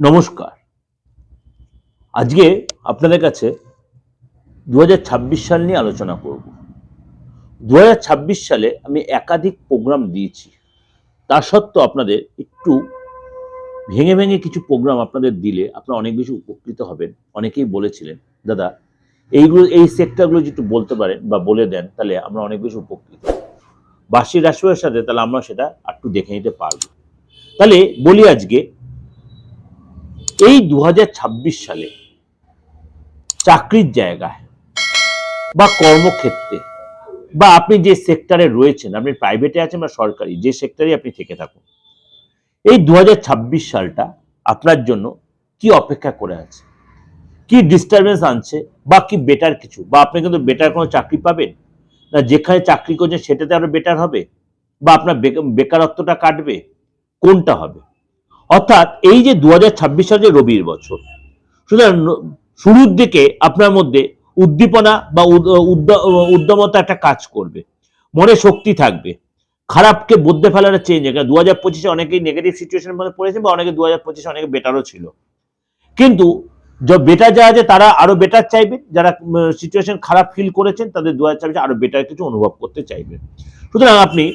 নমস্কার। আজকে আপনাদের কাছে দু হাজার ছাব্বিশ সাল নিয়ে আলোচনা করব। দু হাজার ছাব্বিশ সালে আমি একাধিক প্রোগ্রাম দিয়েছি। তা সত্ত্বেও আপনাদের একটু ভেঙে ভেঙে কিছু প্রোগ্রাম আপনাদের দিলে আপনারা অনেক বেশি উপকৃত হবেন। অনেকেই বলেছিলেন, দাদা, এইগুলো, এই সেক্টরগুলো যদি একটু বলতে পারেন বা বলে দেন, তাহলে আমরা অনেক বেশি উপকৃত বার্ষিক রাশিফলের সাথে তাহলে আমরা সেটা একটু দেখে নিতে পারব। তাহলে বলি আজকে এই দু হাজার ছাব্বিশ সালে চাকরির জায়গায় বা কর্মক্ষেত্রে বা আপনি যে সেক্টরে রয়েছেন, আপনি প্রাইভেটে আছেন বা সরকারি, যে সেক্টরে আপনি থেকে থাকুন, এই দু সালটা আপনার জন্য কি অপেক্ষা করে আছে? কি ডিস্টারবেন্স আনছে বা কি বেটার কিছু? বা আপনি কিন্তু বেটার কোনো চাকরি পাবেন? না যেখানে চাকরি করছেন সেটাতে আরও বেটার হবে? বা আপনার বেকারত্বটা কাটবে? কোনটা হবে? অর্থাৎ এই যে দু সাল যে রবির বছর, সুতরাং শুরুর দিকে আপনার মধ্যে উদ্দীপনা বা উদ্য- উদ্যমতা একটা কাজ করবে, মনে শক্তি থাকবে, খারাপকে বদলে ফেলার চেঞ্জ দু হাজার পঁচিশে অনেকেই নেগেটিভ সিচুয়েশনের মধ্যে পড়েছে বা অনেকে দু হাজার পঁচিশে অনেকে বেটারও ছিল। কিন্তু যা বেটার যারা আছে, তারা আরও বেটার চাইবে। যারা সিচুয়েশন খারাপ ফিল করেছেন, তাদের দু হাজার ছাব্বিশে আরও বেটার কিছু অনুভব করতে চাইবেন সুতরাং আপনি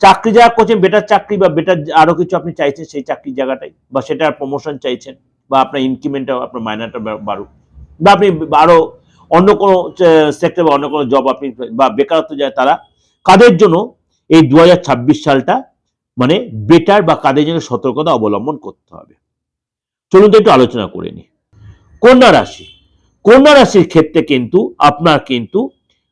চাকরি যারা করছেন বেটার চাকরি বা বেটার আরও কিছু আপনি চাইছেন সেই চাকরির জায়গাটাই বা সেটা প্রমোশন চাইছেন বা আপনার ইনক্রিমেন্টটা আপনার মাইনাটা বাড়ুক। বা আপনি আরও অন্য কোনো সেক্টর বা অন্য কোনো জব আপনি বা বেকারত্ব যায় তারা কাদের জন্য এই দুই হাজার ছাব্বিশ সালটা মানে বেটার বা কাদের জন্য সতর্কতা অবলম্বন করতে হবে? চলুন তো একটু আলোচনা করে নিই। কন্যা রাশি। কন্যা রাশির ক্ষেত্রে কিন্তু, আপনার কিন্তু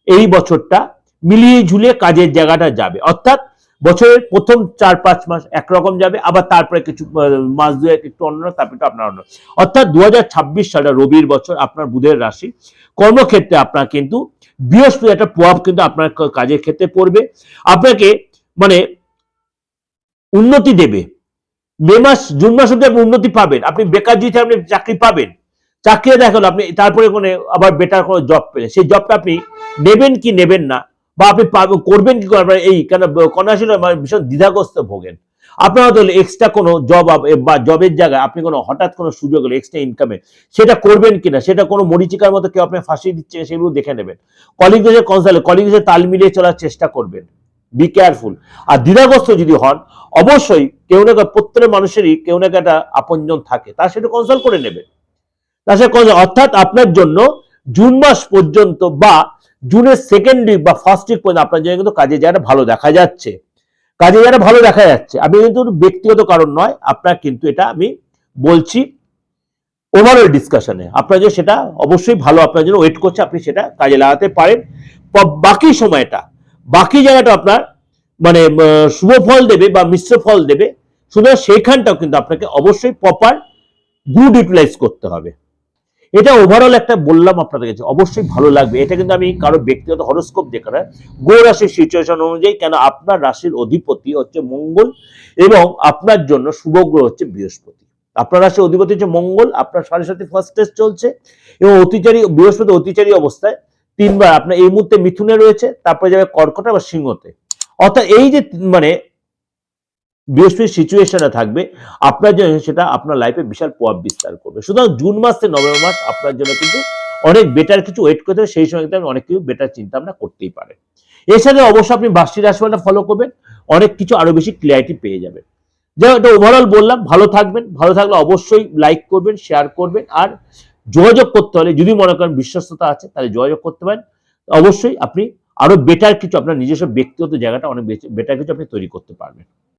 এই বছরটা মিলিয়ে ঝুলিয়ে কাজের জায়গাটা যাবে। অর্থাৎ বছরের প্রথম চার পাঁচ মাস একরকম যাবে, আবার তারপরে কিছু মাস দুয়েক একটু অন্য, তারপরে একটু আপনার অন্য। অর্থাৎ দু সালটা রবির বছর আপনার বুধের রাশি। কর্মক্ষেত্রে আপনার কিন্তু বৃহস্পতি একটা প্রভাব কিন্তু আপনার কাজের ক্ষেত্রে পড়বে। আপনাকে মানে উন্নতি দেবে। মে মাস, জুন মাস অব্দি আপনি উন্নতি পাবেন। আপনি বেকার যদি আপনি চাকরি পাবেন। চাকরি দেখা হলো আপনি, তারপরে কোনো আবার বেটার কোনো জব পেলেন সেই জবটা আপনি নেবেন কি নেবেন না বা আপনি করবেন কি করবেন এই কেন কন্যাশীল ভীষণ দ্বিধাগ্রস্ত ভোগেন। আপনার হয়তো এক্সট্রা কোনো জব বা জবের জায়গায় আপনি কোনো হঠাৎ কোনো সুযোগ হলো এক্সট্রা ইনকামে সেটা করবেন কিনা? সেটা কোনো মরিচিকার মতো কেউ আপনি ফাঁসিয়ে দিচ্ছে, সেগুলো দেখে নেবেন। কলিগদের কনসাল্ট কলিগদের তাল মিলিয়ে চলার চেষ্টা করবেন। বি কেয়ারফুল আর দ্বিধাগ্রস্ত যদি হন, অবশ্যই কেউ না কেউ, প্রত্যেক মানুষেরই কেউ না একটা আপনজন থাকে। তার সেটা কনসাল্ট করে নেবেন। তার সাথে অর্থাৎ আপনার জন্য জুন মাস পর্যন্ত বা জুনের সেকেন্ড উইক বা ফার্স্ট উইক পর্যন্ত আপনার জন্য কিন্তু কাজে জায়গাটা ভালো দেখা যাচ্ছে। কাজে জায়গাটা ভালো দেখা যাচ্ছে। আমি কিন্তু ব্যক্তিগত কারণ নয়, আপনার কিন্তু এটা আমি বলছি ওভারঅল ডিসকাশনে আপনার জন্য সেটা অবশ্যই ভালো, আপনার জন্য ওয়েট করছে, আপনি সেটা কাজে লাগাতে পারেন। বাকি সময়টা, বাকি জায়গাটা আপনার মানে শুভ ফল দেবে বা মিশ্র ফল দেবে। সুতরাং সেইখানটাও কিন্তু আপনাকে অবশ্যই প্রপার গুড ইউটিলাইজ করতে হবে। এটা ওভারঅল একটা বললাম আপনাদের কাছে, অবশ্যই ভালো লাগবে। এটা কিন্তু আমি কারও ব্যক্তিগত হরস্কোপ দেখে না। গো রাশির সিচুয়েশন অনুযায়ী কেন আপনার রাশির অধিপতি হচ্ছে মঙ্গল এবং আপনার জন্য শুভ গ্রহ হচ্ছে বৃহস্পতি। আপনার রাশির অধিপতি হচ্ছে মঙ্গল, আপনার সাড়ে সাথে ফার্স্ট টেস্ট চলছে এবং অতিচারী, বৃহস্পতি অতিচারী অবস্থায় তিনবার, আপনার এই মুহূর্তে মিথুনে রয়েছে, তারপরে যাবে কর্কটা বা সিংহতে। অর্থাৎ এই যে মানে বৃহস্পতির সিচুয়েশনে থাকবে, আপনার জন্য সেটা আপনার লাইফে বিশাল প্রভাব বিস্তার করবে। সুতরাং জুন মাস থেকে নভেম্বর মাস আপনার জন্য কিন্তু অনেক বেটার কিছু ওয়েট করতে হবে, সেই সময় কিন্তু আপনি অনেক কিছু বেটার চিন্তা ভাবনা করতেই পারেন। সাথে অবশ্যই আপনি বার্ষিক রাশিফলটা ফলো করবেন, অনেক কিছু আরও বেশি ক্লিয়ারিটি পেয়ে যাবেন। যাই এটা ওভারঅল বললাম, ভালো থাকবেন, ভালো থাকলে অবশ্যই লাইক করবেন শেয়ার করবেন, আর যোগাযোগ করতে হলে যদি মনে করেন বিশ্বস্ততা আছে, তাহলে যোগাযোগ করতে পারেন। অবশ্যই আপনি আরও বেটার কিছু আপনার নিজস্ব ব্যক্তিগত জায়গাটা অনেক বেটার কিছু আপনি তৈরি করতে পারবেন।